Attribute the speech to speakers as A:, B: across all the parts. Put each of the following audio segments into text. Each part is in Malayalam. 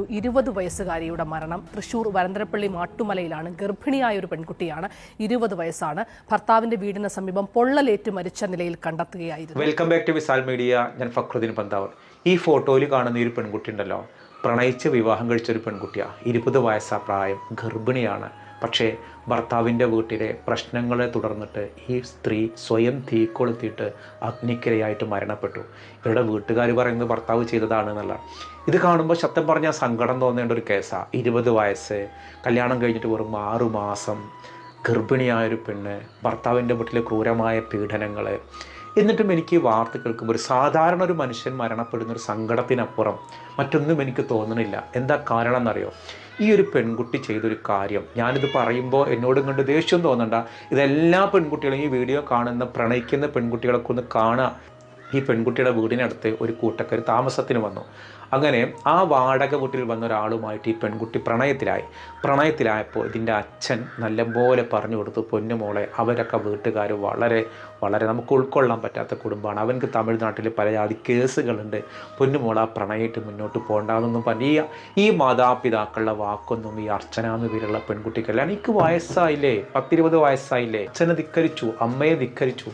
A: ഒരു ഇരുപത് വയസ്സുകാരിയുടെ മരണം തൃശൂർ വരന്തരപ്പള്ളി മാട്ടുമലയിലാണ്. ഗർഭിണിയായ ഒരു പെൺകുട്ടിയാണ് ഇരുപത് വയസ്സാണ്. ഭർത്താവിന്റെ വീടിന് സമീപം പൊള്ളലേറ്റ് മരിച്ച നിലയിൽ കണ്ടെത്തുകയായിരുന്നു.
B: Welcome back to Visal media ഞാൻ ഫക്രുദ്ദീൻ പന്താവർ ഈ ഫോട്ടോയിൽ കാണുന്ന ഒരു പെൺകുട്ടി ഉണ്ടല്ലോ. പ്രണയിച്ച് വിവാഹം കഴിച്ച ഒരു പെൺകുട്ടിയാണ് ഇരുപത് വയസ്സാ പ്രായം. ഗർഭിണിയാണ്. പക്ഷേ ഭർത്താവിന്റെ വീട്ടിലെ പ്രശ്നങ്ങളെ തുടർന്നിട്ട് ഈ സ്ത്രീ സ്വയം തീ കൊളുത്തിയിട്ട് അഗ്നിക്കിരയായിട്ട് മരണപ്പെട്ടു. ഇവരുടെ വീട്ടുകാർ പറയുന്നത് ഭർത്താവ് ചെയ്തതാണ് എന്നല്ല ഇത് കാണുമ്പോൾ ശബ്ദം പറഞ്ഞാൽ സങ്കടം തോന്നേണ്ട ഒരു കേസാണ് ഇരുപത് വയസ്സ് കല്യാണം കഴിഞ്ഞിട്ട് വെറും ആറു മാസം ഗർഭിണിയായൊരു പെണ്ണ് ഭർത്താവിന്റെ വീട്ടിലെ ക്രൂരമായ പീഡനങ്ങൾ എന്നിട്ടും എനിക്ക് വാർത്ത കേൾക്കുമ്പോൾ ഒരു സാധാരണ ഒരു മനുഷ്യൻ മരണപ്പെടുന്ന ഒരു സങ്കടത്തിനപ്പുറം മറ്റൊന്നും എനിക്ക് തോന്നണില്ല. എന്താ കാരണം എന്നറിയോ ഈ ഒരു പെൺകുട്ടി ചെയ്തൊരു കാര്യം. ഞാനിത് പറയുമ്പോൾ എന്നോട് കണ്ട് ദേഷ്യം തോന്നണ്ട. ഇതെല്ലാ പെൺകുട്ടികളും ഈ വീഡിയോ കാണുന്ന പ്രണയിക്കുന്ന പെൺകുട്ടികളൊക്കെ ഒന്ന് കാണുക. ഈ പെൺകുട്ടിയുടെ വീടിനടുത്ത് ഒരു കൂട്ടക്കാർ താമസത്തിന് വന്നു. അങ്ങനെ ആ വാടക വീട്ടിൽ വന്ന ഒരാളുമായിട്ട് ഈ പെൺകുട്ടി പ്രണയത്തിലായി. പ്രണയത്തിലായപ്പോൾ ഇതിന്റെ അച്ഛൻ നല്ലപോലെ പറഞ്ഞു കൊടുത്തു പൊന്നുമോളെ അവരൊക്കെ വീട്ടുകാർ വളരെ വളരെ നമുക്ക് ഉൾക്കൊള്ളാൻ പറ്റാത്ത കുടുംബമാണ്. അവനക്ക് തമിഴ്നാട്ടിൽ പല ജാതി കേസുകളുണ്ട്. ആ പ്രണയമായിട്ട് മുന്നോട്ട് പോകണ്ടെന്നൊന്നും പറഞ്ഞു ഈ ഈ മാതാപിതാക്കളുടെ വാക്കൊന്നും ഈ അർച്ചന എന്ന പേരുള്ള പെൺകുട്ടിക്കല്ല. എനിക്ക് വയസ്സായില്ലേ? പത്തിരുപത് വയസ്സായില്ലേ? അച്ഛനെ ധിക്കരിച്ചു അമ്മയെ ധിക്കരിച്ചു.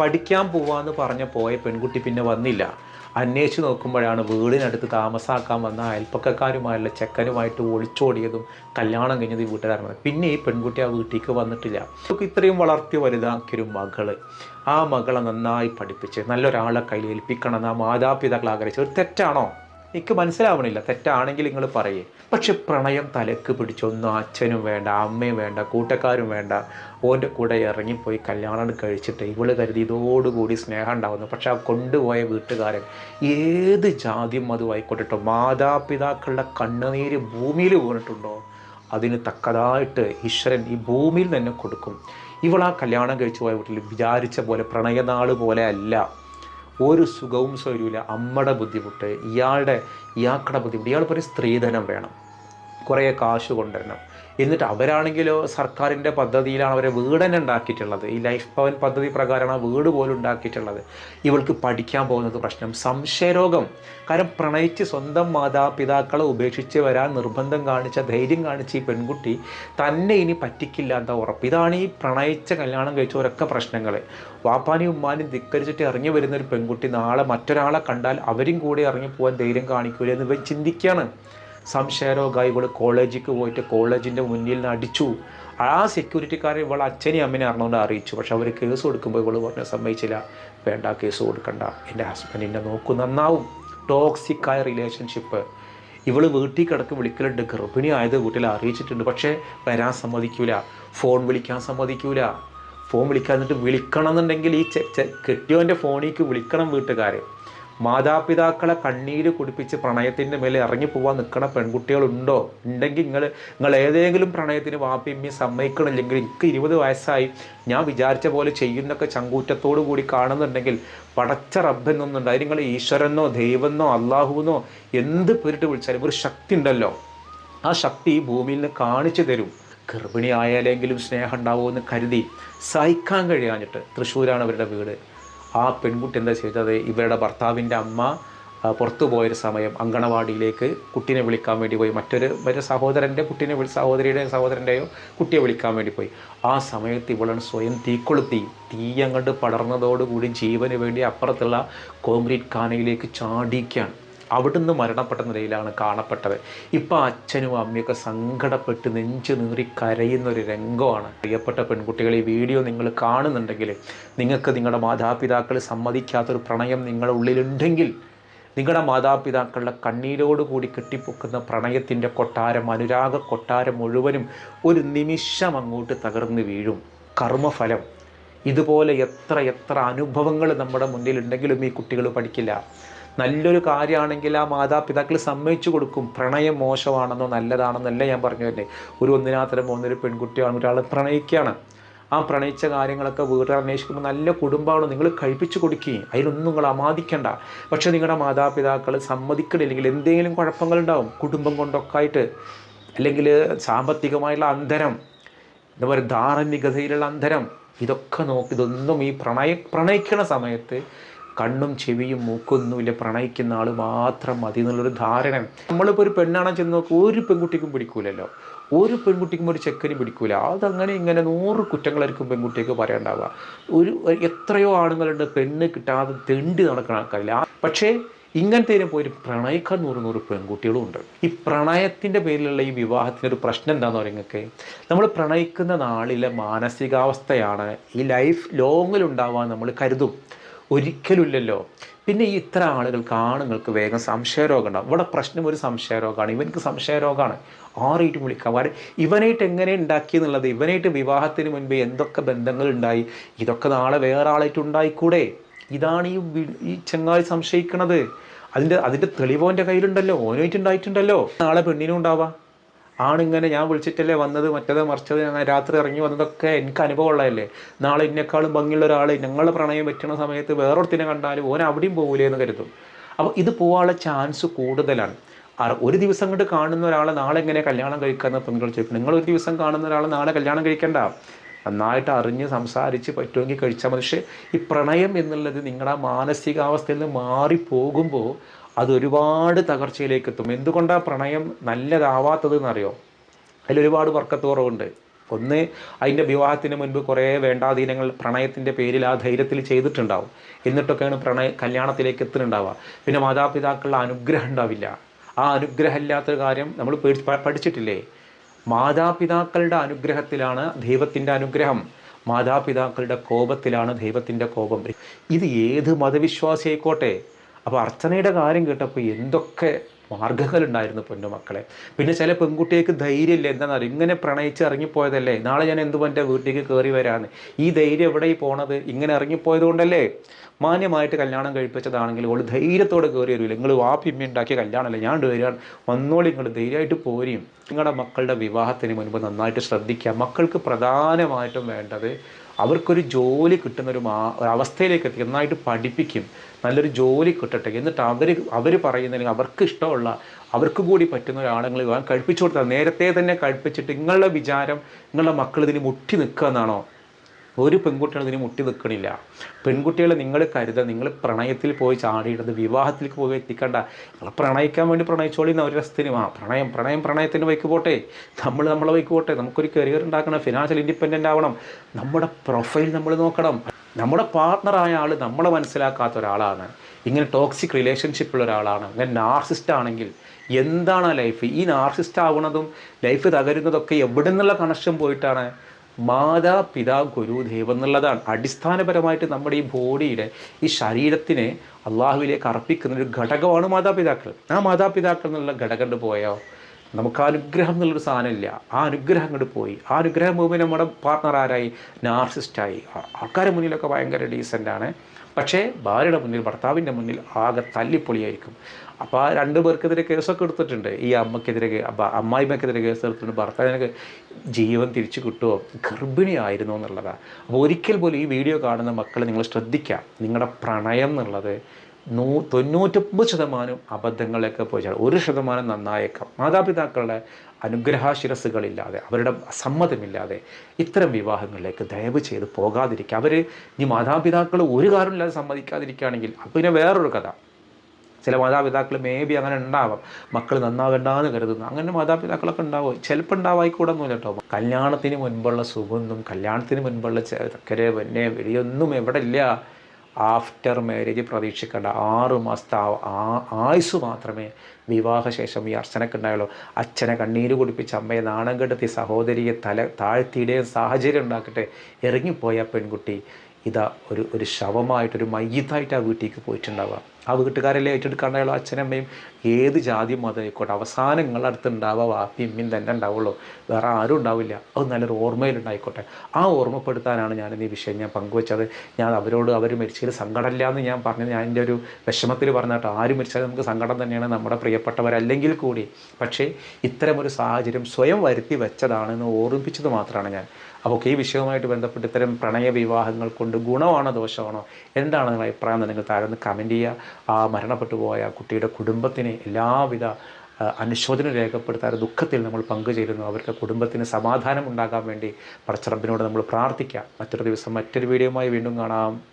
B: പഠിക്കാൻ പോവാന്ന് പറഞ്ഞ പോയ പെൺകുട്ടി പിന്നെ വന്നില്ല. അന്വേഷിച്ച് നോക്കുമ്പോഴാണ് വീടിനടുത്ത് താമസാക്കാൻ വന്ന അയൽപ്പക്കക്കാരുമായുള്ള ചെക്കനുമായിട്ട് ഒളിച്ചോടിയതും കല്യാണം കഴിഞ്ഞത് ഈ വീട്ടുകാരനാണ് പിന്നെ ഈ പെൺകുട്ടി ആ വീട്ടിലേക്ക് വന്നിട്ടില്ല. നമുക്ക് ഇത്രയും വളർത്തി വലുതാക്കിയൊരു മകൾ. ആ മകളെ നന്നായി പഠിപ്പിച്ച് നല്ലൊരാളെ കയ്യിൽ ഏൽപ്പിക്കണം എന്ന് ആ മാതാപിതാക്കൾ ആഗ്രഹിച്ചത്. ഒരു തെറ്റാണോ? എനിക്ക് മനസ്സിലാവണില്ല. തെറ്റാണെങ്കിൽ നിങ്ങൾ പറയേ. പക്ഷെ പ്രണയം തലക്ക് പിടിച്ചൊന്നും അച്ഛനും വേണ്ട അമ്മയും വേണ്ട കൂട്ടക്കാരും വേണ്ട. ഓന്റെ കൂടെ ഇറങ്ങിപ്പോയി കല്യാണം കഴിച്ചിട്ട് ഇവൾ കരുതി ഇതോടുകൂടി സ്നേഹം ഉണ്ടാകുന്നു പക്ഷെ ആ കൊണ്ടുപോയ വീട്ടുകാരൻ ഏത് ജാതിയും അതുമായിക്കോട്ടെ മാതാപിതാക്കളുടെ കണ്ണുനീര് ഭൂമിയിൽ വീണിട്ടുണ്ടോ? അതിന് തക്കതായിട്ട് ഈശ്വരൻ ഈ ഭൂമിയിൽ തന്നെ കൊടുക്കും. ഇവൾ ആ കല്യാണം കഴിച്ചു പോയ വീട്ടിൽ വിചാരിച്ച പോലെ പ്രണയനാൾ പോലെ അല്ല. ഒരു സുഖവും സ്വരൂല. അമ്മയുടെ ബുദ്ധിമുട്ട് ഇയാളുടെ ഇയാക്കട ബുദ്ധിമുട്ട്. ഇയാൾ പറയും സ്ത്രീധനം വേണം. കുറേ കാശ് കൊണ്ടുവരണം. എന്നിട്ട് അവരാണെങ്കിലോ സർക്കാരിന്റെ പദ്ധതിയിലാണ് അവരെ വീട് തന്നെ ഉണ്ടാക്കിയിട്ടുള്ളത്. ഈ ലൈഫ് ഭവൻ പദ്ധതി പ്രകാരമാണ് വീട് പോലും ഉണ്ടാക്കിയിട്ടുള്ളത്. ഇവൾക്ക് പഠിക്കാൻ പോകുന്നത് പ്രശ്നം സംശയരോഗം. കാരണം പ്രണയിച്ച് സ്വന്തം മാതാപിതാക്കളെ ഉപേക്ഷിച്ച് വരാൻ നിർബന്ധം കാണിച്ച ധൈര്യം കാണിച്ച ഈ പെൺകുട്ടി തന്നെ ഇനി പറ്റിക്കില്ല എന്താ ഉറപ്പ്? ഇതാണ് ഈ പ്രണയിച്ച കല്യാണം കഴിച്ചവരൊക്കെ പ്രശ്നങ്ങൾ വാപ്പാനും ഉമ്മാനും ധിക്കരിച്ചിട്ട് ഇറങ്ങി വരുന്ന ഒരു പെൺകുട്ടി നാളെ മറ്റൊരാളെ കണ്ടാൽ അവരും കൂടെ ഇറങ്ങി പോകാൻ ധൈര്യം കാണിക്കൂല എന്ന് ഇവൻ ചിന്തിക്കുകയാണ് സംശയരോഗമായി ഇവൾ കോളേജിലേക്ക് പോയിട്ട് കോളേജിന്റെ മുന്നിൽ നിന്ന് അടിച്ചു. ആ സെക്യൂരിറ്റിക്കാരെ ഇവൾ അച്ഛനെയും അമ്മനെ അറിഞ്ഞുകൊണ്ട് അറിയിച്ചു. പക്ഷെ അവർ കേസ് കൊടുക്കുമ്പോൾ ഇവൾ പറഞ്ഞ സമ്മതിച്ചില്ല. വേണ്ട കേസ് കൊടുക്കണ്ട. എന്റെ ഹസ്ബൻഡ് എന്നെ നോക്കും നന്നാവും. ടോക്സിക്കായ റിലേഷൻഷിപ്പ് ഇവൾ വീട്ടിൽ കിടക്ക് വിളിക്കലുണ്ട്. ഗർഭിണി ആയത് വീട്ടിൽ അറിയിച്ചിട്ടുണ്ട്. പക്ഷേ വരാൻ സമ്മതിക്കൂല. ഫോൺ വിളിക്കാൻ സമ്മതിക്കൂല. ഫോൺ വിളിക്കാൻ എന്നിട്ട് വിളിക്കണം എന്നുണ്ടെങ്കിൽ ഈ കെട്ടിയോന്റെ ഫോണിലേക്ക് വിളിക്കണം വീട്ടുകാർ മാതാപിതാക്കളെ കണ്ണീര് കുടിപ്പിച്ച് പ്രണയത്തിന്റെ മേലെ ഇറങ്ങി പോകാൻ നിൽക്കുന്ന പെൺകുട്ടികളുണ്ടോ? ഉണ്ടെങ്കിൽ നിങ്ങൾ നിങ്ങൾ ഏതെങ്കിലും പ്രണയത്തിന് വാപ്പിയമ്മി സമ്മതിക്കണില്ലെങ്കിൽ എനിക്ക് ഇരുപത് വയസ്സായി. ഞാൻ വിചാരിച്ച പോലെ ചെയ്യുന്നൊക്കെ ചങ്കൂറ്റത്തോടു കൂടി കാണുന്നുണ്ടെങ്കിൽ പടച്ച റബ്ബെന്നൊന്നുണ്ട് അത് നിങ്ങൾ ഈശ്വരനോ ദൈവമെന്നോ അള്ളാഹുവെന്നോ എന്ത് പേരിട്ട് വിളിച്ചാലും ഒരു ശക്തി ഉണ്ടല്ലോ. ആ ശക്തി ഈ ഭൂമിയിൽ നിന്ന് കാണിച്ചു തരും. ഗർഭിണി ആയാലെങ്കിലും സ്നേഹം ഉണ്ടാവുമെന്ന് കരുതി സഹിക്കാൻ കഴിയാഞ്ഞിട്ട് തൃശ്ശൂരാണ് അവരുടെ വീട്. ആ പെൺകുട്ടി എന്താ ചെയ്തത്? ഇവരുടെ ഭർത്താവിന്റെ അമ്മ പുറത്തു പോയൊരു സമയം അങ്കണവാടിയിലേക്ക് കുട്ടീനെ വിളിക്കാൻ വേണ്ടി പോയി. മറ്റൊരു മറ്റൊരു സഹോദരന്റെ കുട്ടീനെ വിളി സഹോദരിയുടെ സഹോദരന്റെയോ കുട്ടിയെ വിളിക്കാൻ വേണ്ടി പോയി. ആ സമയത്ത് ഇവളാണ് സ്വയം തീക്കൊളുത്തി. തീ അങ്ങോട്ട് പടർന്നതോടുകൂടി ജീവന് വേണ്ടി അപ്പുറത്തുള്ള കോൺക്രീറ്റ് കാനയിലേക്ക് ചാടിക്കുകയാണ് അവിടുന്ന് മരണപ്പെട്ട നിലയിലാണ് കാണപ്പെട്ടത്. ഇപ്പം അച്ഛനും അമ്മയൊക്കെ സങ്കടപ്പെട്ട് നെഞ്ചു നീറി കരയുന്ന ഒരു രംഗമാണ്. പ്രിയപ്പെട്ട പെൺകുട്ടികൾ ഈ വീഡിയോ നിങ്ങൾ കാണുന്നുണ്ടെങ്കിൽ നിങ്ങൾക്ക് നിങ്ങളുടെ മാതാപിതാക്കൾ സമ്മതിക്കാത്തൊരു പ്രണയം നിങ്ങളുടെ ഉള്ളിലുണ്ടെങ്കിൽ നിങ്ങളുടെ മാതാപിതാക്കളുടെ കണ്ണീരോടുകൂടി കെട്ടിപ്പൊക്കുന്ന പ്രണയത്തിന്റെ കൊട്ടാരം അനുരാഗ കൊട്ടാരം മുഴുവനും ഒരു നിമിഷം അങ്ങോട്ട് തകർന്ന് വീഴും. കർമ്മഫലം. ഇതുപോലെ എത്ര എത്ര അനുഭവങ്ങൾ നമ്മുടെ മുന്നിലുണ്ടെങ്കിലും ഈ കുട്ടികൾ പഠിക്കില്ല. നല്ലൊരു കാര്യമാണെങ്കിൽ ആ മാതാപിതാക്കൾ സമ്മതിച്ചു കൊടുക്കും. പ്രണയം മോശമാണെന്നോ നല്ലതാണെന്നല്ല ഞാൻ പറഞ്ഞു തന്നെ ഒരു ഒന്നിനാത്തരം പോകുന്നൊരു പെൺകുട്ടിയാണ് ഒരാൾ പ്രണയിക്കുകയാണ്. ആ പ്രണയിച്ച കാര്യങ്ങളൊക്കെ വീട്ടിൽ അന്വേഷിക്കുമ്പോൾ നല്ല കുടുംബമാണ്. നിങ്ങൾ കഴിപ്പിച്ചു കൊടുക്കുകയും അതിലൊന്നും നിങ്ങൾ അമാദിക്കണ്ട. പക്ഷെ നിങ്ങളുടെ മാതാപിതാക്കൾ സമ്മതിക്കണില്ലെങ്കിൽ എന്തെങ്കിലും കുഴപ്പങ്ങളുണ്ടാവും. കുടുംബം കൊണ്ടൊക്കെ ആയിട്ട് അല്ലെങ്കിൽ സാമ്പത്തികമായുള്ള അന്തരം എന്താ പറയുക ധാർമ്മികതയിലുള്ള അന്തരം ഇതൊക്കെ നോക്കി. ഇതൊന്നും ഈ പ്രണയ പ്രണയിക്കണ സമയത്ത് കണ്ണും ചെവിയും മൂക്കൊന്നുമില്ല പ്രണയിക്കുന്ന ആൾ മാത്രം മതി എന്നുള്ളൊരു ധാരണ. നമ്മളിപ്പോൾ ഒരു പെണ്ണാണെന്ന് ചെന്ന് നോക്കുക ഒരു പെൺകുട്ടിക്കും പിടിക്കൂലല്ലോ. ഒരു പെൺകുട്ടിക്കും ഒരു ചെക്കനും പിടിക്കൂല. അതങ്ങനെ ഇങ്ങനെ നൂറ് കുറ്റങ്ങളായിരിക്കും പെൺകുട്ടിക്ക് പറയണ്ടാവുക. ഒരു എത്രയോ ആണുങ്ങളുണ്ട് പെണ്ണ് കിട്ടാതെ തെണ്ടി നടക്കുന്ന ആൾക്കാരില്ല. പക്ഷേ ഇങ്ങനത്തേനും പോയി പ്രണയിക്കാൻ നൂറ് നൂറ് പെൺകുട്ടികളും ഉണ്ട് ഈ പ്രണയത്തിന്റെ പേരിലുള്ള ഈ വിവാഹത്തിന്റെ ഒരു പ്രശ്നം എന്താണെന്ന് പറയുന്നൊക്കെ നമ്മൾ പ്രണയിക്കുന്ന നാളിലെ മാനസികാവസ്ഥയാണ് ഈ ലൈഫ് ലോങ്ങിലുണ്ടാവാൻ നമ്മൾ കരുതും. ഒരിക്കലുമില്ലല്ലോ. പിന്നെ ഈ ഇത്ര ആളുകൾക്ക് ആണുങ്ങൾക്ക് വേഗം സംശയരോഗം ഉണ്ടാവും ഇവിടെ പ്രശ്നം ഒരു സംശയരോഗമാണ്. ഇവനക്ക് സംശയരോഗമാണ്. ആറായിട്ട് വിളിക്കാം. കാരണം ഇവനായിട്ട് എങ്ങനെ ഉണ്ടാക്കി എന്നുള്ളത് ഇവനായിട്ട് വിവാഹത്തിന് മുൻപ് എന്തൊക്കെ ബന്ധങ്ങൾ ഉണ്ടായി ഇതൊക്കെ നാളെ വേറെ ആളായിട്ട് ഉണ്ടായിക്കൂടെ? ഇതാണ് ഈ ഈ ചങ്ങായി സംശയിക്കുന്നത്. അതിന്റെ അതിന്റെ തെളിവോന്റെ കയ്യിലുണ്ടല്ലോ. ഓനായിട്ടുണ്ടായിട്ടുണ്ടല്ലോ നാളെ പെണ്ണിനും ഉണ്ടാവാം. ആണിങ്ങനെ ഞാൻ വിളിച്ചിട്ടല്ലേ വന്നത്? മറ്റേത് മറിച്ചത് ഞാൻ രാത്രി ഇറങ്ങി വന്നതൊക്കെ എനിക്ക് അനുഭവമുള്ളതല്ലേ നാളെ എന്നെക്കാളും ഭംഗിയുള്ള ഒരാൾ ഞങ്ങൾ പ്രണയം പറ്റുന്ന സമയത്ത് വേറൊരുത്തിനെ കണ്ടാലും ഓൻ അവിടെയും പോകില്ലേ എന്ന് കരുതും. അപ്പോൾ ഇത് പോകാനുള്ള ചാൻസ് കൂടുതലാണ്. ഒരു ദിവസം കൊണ്ട് കാണുന്ന ഒരാളെ നാളെ എങ്ങനെ കല്യാണം കഴിക്കാന്ന് പെങ്ങൾ ചോദിക്കും. നിങ്ങൾ ഒരു ദിവസം കാണുന്ന ഒരാളെ നാളെ കല്യാണം കഴിക്കണ്ട. നന്നായിട്ട് അറിഞ്ഞ് സംസാരിച്ച് പറ്റുമെങ്കിൽ കഴിച്ചാൽ മതി. പക്ഷേ ഈ പ്രണയം എന്നുള്ളത് നിങ്ങളുടെ മാനസികാവസ്ഥയിൽ നിന്ന് മാറിപ്പോകുമ്പോൾ അത് ഒരുപാട് തകർച്ചയിലേക്ക് എത്തും. എന്തുകൊണ്ടാണ് പ്രണയം നല്ലതാവാത്തത് എന്നറിയോ? അതിലൊരുപാട് വർക്കത്ത് കുറവുണ്ട്. ഒന്ന് അതിന്റെ വിവാഹത്തിന് മുൻപ് കുറേ വേണ്ടാധീനങ്ങൾ പ്രണയത്തിന്റെ പേരിൽ ആ ധൈര്യത്തിൽ ചെയ്തിട്ടുണ്ടാവും. എന്നിട്ടൊക്കെയാണ് പ്രണയ കല്യാണത്തിലേക്ക് എത്തുന്നുണ്ടാവുക. പിന്നെ മാതാപിതാക്കളുടെ അനുഗ്രഹം ഉണ്ടാവില്ല. ആ അനുഗ്രഹം ഇല്ലാത്തൊരു കാര്യം നമ്മൾ പഠിച്ചിട്ടില്ലേ? മാതാപിതാക്കളുടെ അനുഗ്രഹത്തിലാണ് ദൈവത്തിന്റെ അനുഗ്രഹം. മാതാപിതാക്കളുടെ കോപത്തിലാണ് ദൈവത്തിന്റെ കോപം. ഇത് ഏത് മതവിശ്വാസി ആയിക്കോട്ടെ അപ്പോൾ അർച്ചനയുടെ കാര്യം കേട്ടപ്പോൾ എന്തൊക്കെ മാർഗങ്ങളുണ്ടായിരുന്നു പൊന്നു മക്കളെ. പിന്നെ ചില പെൺകുട്ടികൾക്ക് ധൈര്യമില്ല. എന്താണെന്ന് ഇങ്ങനെ പ്രണയിച്ച് ഇറങ്ങിപ്പോയതല്ലേ? നാളെ ഞാൻ എന്തു എന്റെ വീട്ടിലേക്ക് കയറി വരാമെന്ന് ഈ ധൈര്യം എവിടെ പോണത്? ഇങ്ങനെ ഇറങ്ങിപ്പോയത് കൊണ്ടല്ലേ? മാന്യമായിട്ട് കല്യാണം കഴിപ്പിച്ചതാണെങ്കിൽ ഓൾ ധൈര്യത്തോടെ കയറി വരില്ല നിങ്ങൾ വാപ്പിമ്മ ഉണ്ടാക്കിയ കല്യാണമല്ല ഞാൻ വരികയാണ് വന്നോളി നിങ്ങൾ ധൈര്യമായിട്ട് പോരും നിങ്ങളുടെ മക്കളുടെ വിവാഹത്തിന് മുൻപ് നന്നായിട്ട് ശ്രദ്ധിക്കുക. മക്കൾക്ക് പ്രധാനമായിട്ടും വേണ്ടത് അവർക്കൊരു ജോലി കിട്ടുന്ന ഒരു അവസ്ഥയിലേക്ക് എത്തി നന്നായിട്ട് പഠിപ്പിക്കും നല്ലൊരു ജോലി കിട്ടട്ടെ. എന്നിട്ട് അവർ അവർ പറയുന്നതിന് അവർക്ക് ഇഷ്ടമുള്ള അവർക്ക് കൂടി പറ്റുന്ന വിവാഹം കഴിപ്പിച്ചു കൊടുത്താൽ നേരത്തെ തന്നെ കഴിപ്പിച്ചിട്ട് നിങ്ങളുടെ വിചാരം നിങ്ങളുടെ മക്കൾ ഇതിന് മുട്ടി നിൽക്കുക എന്നാണോ? ഒരു പെൺകുട്ടികൾ ഇതിന് മുട്ടി നിൽക്കണില്ല പെൺകുട്ടികളെ നിങ്ങൾ കരുതുക നിങ്ങൾ പ്രണയത്തിൽ പോയി ചാടിയിടത് വിവാഹത്തിലേക്ക് പോയി എത്തിക്കണ്ട. നിങ്ങൾ പ്രണയിക്കാൻ വേണ്ടി പ്രണയിച്ചോളി ഒരു രസത്തിന് ആ പ്രണയം പ്രണയം പ്രണയത്തിന് വൈക്ക് പോട്ടെ. നമ്മൾ നമ്മളെ വൈക്ക് പോട്ടെ. നമുക്കൊരു കരിയർ ഉണ്ടാക്കണം ഫിനാൻഷ്യൽ ഇൻഡിപെൻഡന്റ് ആവണം. നമ്മുടെ പ്രൊഫൈൽ നമ്മൾ നോക്കണം. നമ്മുടെ പാർട്ട്ണറായ ആൾ നമ്മളെ മനസ്സിലാക്കാത്ത ഒരാളാണ്. ഇങ്ങനെ ടോക്സിക് റിലേഷൻഷിപ്പുള്ള ഒരാളാണ്. അങ്ങനെ നാർസിസ്റ്റ് ആണെങ്കിൽ എന്താണ് ലൈഫ് ഈ നാർസിസ്റ്റ് ആവുന്നതും ലൈഫ് തകരുന്നതൊക്കെ എവിടെ നിന്നുള്ള കണക്ഷൻ പോയിട്ടാണ് മാതാപിതാ ഗുരു ദൈവം എന്നുള്ളതാണ്. അടിസ്ഥാനപരമായിട്ട് നമ്മുടെ ഈ ബോഡിയുടെ ഈ ശരീരത്തിനെ അള്ളാഹുവിലേക്ക് അർപ്പിക്കുന്ന ഒരു ഘടകമാണ് മാതാപിതാക്കൾ. ആ മാതാപിതാക്കൾ എന്നുള്ള ഘടകം പോയോ? നമുക്ക് അനുഗ്രഹം എന്നുള്ളൊരു സാധനമില്ല ആ അനുഗ്രഹം അങ്ങോട്ട് പോയി. ആ അനുഗ്രഹം പോകുമ്പോൾ നമ്മുടെ പാർട്ട്ണർ ആരായി? നാർസിസ്റ്റായി ആൾക്കാരുടെ മുന്നിലൊക്കെ ഭയങ്കര ഡീസന്റാണ് പക്ഷേ ഭാര്യയുടെ മുന്നിൽ ഭർത്താവിന്റെ മുന്നിൽ ആകെ തല്ലിപ്പൊളിയായിരിക്കും. അപ്പോൾ ആ രണ്ട് പേർക്കെതിരെ കേസൊക്കെ എടുത്തിട്ടുണ്ട്. ഈ അമ്മക്കെതിരെ അപ്പം അപ്പ- അമ്മായിമ്മക്കെതിരെ കേസ് എടുത്തിട്ടുണ്ട്. ഭർത്താവിനൊക്കെ ജീവൻ തിരിച്ചു കിട്ടുമോ ഗർഭിണിയായിരുന്നു എന്നുള്ളതാണ് അപ്പോൾ ഒരിക്കൽ പോലും ഈ വീഡിയോ കാണുന്ന മക്കളെ നിങ്ങൾ ശ്രദ്ധിക്കാം. നിങ്ങളുടെ പ്രണയം എന്നുള്ളത് നൂ തൊണ്ണൂറ്റൊമ്പത് ശതമാനം അബദ്ധങ്ങളിലൊക്കെ പോയിച്ചാൽ. ഒരു ശതമാനം നന്നായേക്കാം. മാതാപിതാക്കളുടെ അനുഗ്രഹാശിരസുകളില്ലാതെ അവരുടെ സമ്മതമില്ലാതെ ഇത്തരം വിവാഹങ്ങളിലേക്ക് ദയവ് ചെയ്ത് പോകാതിരിക്കുക. അവർ ഈ മാതാപിതാക്കൾ ഒരു കാരണമില്ലാതെ സമ്മതിക്കാതിരിക്കുകയാണെങ്കിൽ അപ്പോൾ പിന്നെ വേറൊരു കഥ. ചില മാതാപിതാക്കൾ മേ ബി അങ്ങനെ ഉണ്ടാവാം. മക്കൾ നന്നാകണ്ടെന്ന് കരുതുന്നു. അങ്ങനെ മാതാപിതാക്കളൊക്കെ ഉണ്ടാവും. ചിലപ്പോൾ ഉണ്ടാവായിക്കൂടൊന്നുമില്ല കേട്ടോ കല്യാണത്തിന് മുൻപുള്ള സുഖമൊന്നും കല്യാണത്തിന് മുൻപുള്ള ചക്കരെ പിന്നെ വെളിയൊന്നും എവിടെ ഇല്ല ആഫ്റ്റർ മാരേജ് പ്രതീക്ഷിക്കേണ്ട. ആറ് മാസത്തെ ആയുസ് മാത്രമേ വിവാഹശേഷം ഈ അർച്ചനക്ക് ഉണ്ടായുള്ളൂ. അച്ഛനെ കണ്ണീര് കുടിപ്പിച്ച് അമ്മയെ നാണം കെടുത്തി സഹോദരിയെ തല താഴ്ത്തിയിടേയും സാഹചര്യം ഉണ്ടാക്കട്ടെ ഇറങ്ങിപ്പോയ പെൺകുട്ടി ഇതാ ഒരു ഒരു ശവമായിട്ടൊരു മയ്യത്തായിട്ട് ആ വീട്ടിലേക്ക് പോയിട്ടുണ്ടാവുക. ആ വീട്ടുകാരെല്ലാം ഏറ്റെടുക്കാണ്ടായുള്ള അച്ഛനമ്മയും ഏത് ജാതി മതം ആയിക്കോട്ടെ അവസാനം നിങ്ങളുടെ അടുത്ത് ഉണ്ടാവുക വാപ്പി ഇമ്മയും തന്നെ ഉണ്ടാവുള്ളൂ. വേറെ ആരും ഉണ്ടാവില്ല. അത് നല്ലൊരു ഓർമ്മയിലുണ്ടായിക്കോട്ടെ. ആ ഓർമ്മപ്പെടുത്താനാണ് ഞാൻ ഈ വിഷയം ഞാൻ പങ്കുവെച്ചത്. ഞാൻ അവരോട് അവർ മരിച്ചതിൽ സങ്കടമില്ല എന്ന് ഞാൻ പറഞ്ഞത്. ഞാൻ എന്റെ ഒരു വിഷമത്തിൽ പറഞ്ഞ ആരും ആര് മരിച്ചാലും നമുക്ക് സങ്കടം തന്നെയാണ് നമ്മുടെ പ്രിയപ്പെട്ടവരല്ലെങ്കിൽ കൂടി. പക്ഷേ ഇത്തരമൊരു സാഹചര്യം സ്വയം വരുത്തി വെച്ചതാണെന്ന് ഓർമ്മിപ്പിച്ചത് മാത്രമാണ് ഞാൻ. അപ്പോൾ ഈ വിഷയവുമായിട്ട് ബന്ധപ്പെട്ട് ഇത്തരം പ്രണയ വിവാഹങ്ങൾ കൊണ്ട് ഗുണമാണോ ദോഷമാണോ? എന്താണ് നിങ്ങളുടെ അഭിപ്രായം? എന്ന് നിങ്ങൾ താഴെ കമന്റ് ചെയ്യുക. ആ മരണപ്പെട്ടു പോയ കുട്ടിയുടെ കുടുംബത്തിന് എല്ലാവിധ അനുശോചനം രേഖപ്പെടുത്താൻ ദുഃഖത്തിൽ നമ്മൾ പങ്കുചേരുന്നു. അവരുടെ കുടുംബത്തിന് സമാധാനം ഉണ്ടാകാൻ വേണ്ടി പടച്ചറബിനോട് നമ്മൾ പ്രാർത്ഥിക്കാം. മറ്റൊരു ദിവസം മറ്റൊരു വീഡിയോയുമായി വീണ്ടും കാണാം.